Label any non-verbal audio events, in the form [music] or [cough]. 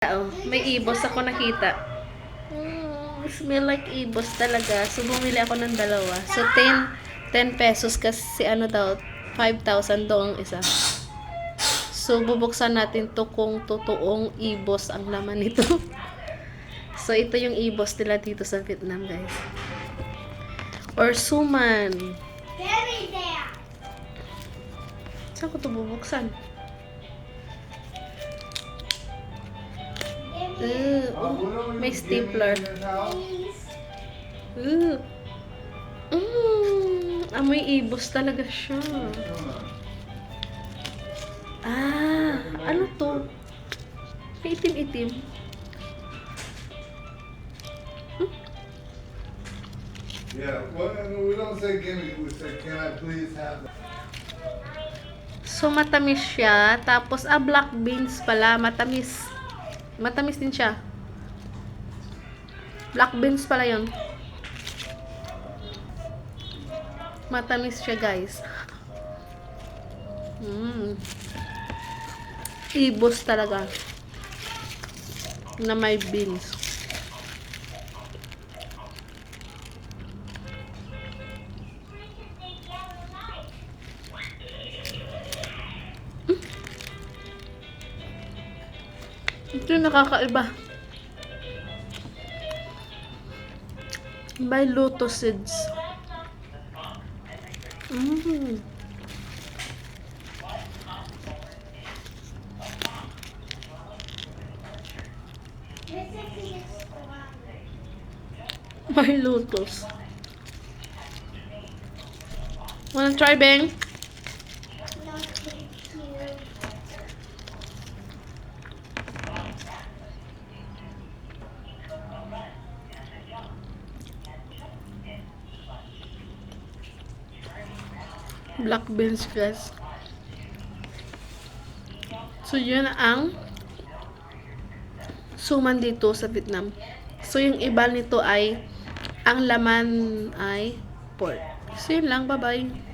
Oh, may ibos ako nakita. Mm, smell like ibos talaga. So, bumili ako ng dalawa. So, 10, 10 pesos kasi ano daw, 5,000 daw ang isa. So, bubuksan natin to kung totoong ibos ang laman nito. [laughs] so, ito yung ibos nila dito sa Vietnam, guys. Or suman. Saan ko to bubuksan? Me Uh, oh, may stapler. Uh. Mm, amoy ibos talaga siya. Ah, ano to? May itim-itim. Yeah, well, we don't say gimme, we say, can I please have that? So, matamis siya. Tapos, ah, black beans pala. Matamis. Matamis din siya. Black beans pala yon. Matamis siya, guys. Mm. Ibos talaga. Na may beans. Ito nakakaiba. By lotus seeds. Mm. Stronger. By lotus. Wanna try, Beng? Black beans, guys. So, yun ang suman dito sa Vietnam. So, yung iba nito ay ang laman ay pork. So, yun lang. Bye-bye.